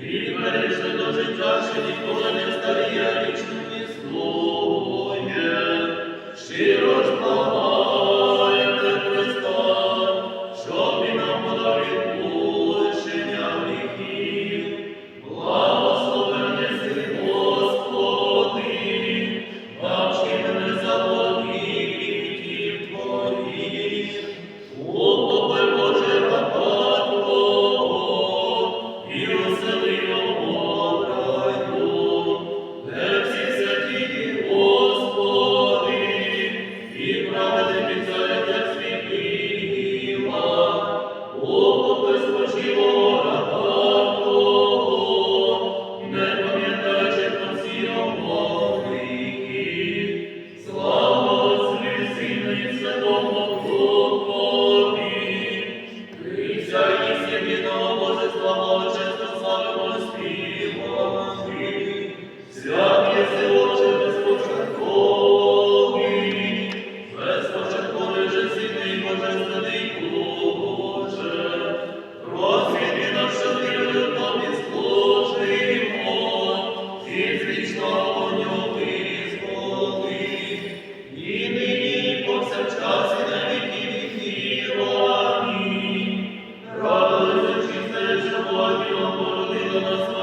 Від бережне до життя, що ніколи не старіє вічно. Senhor,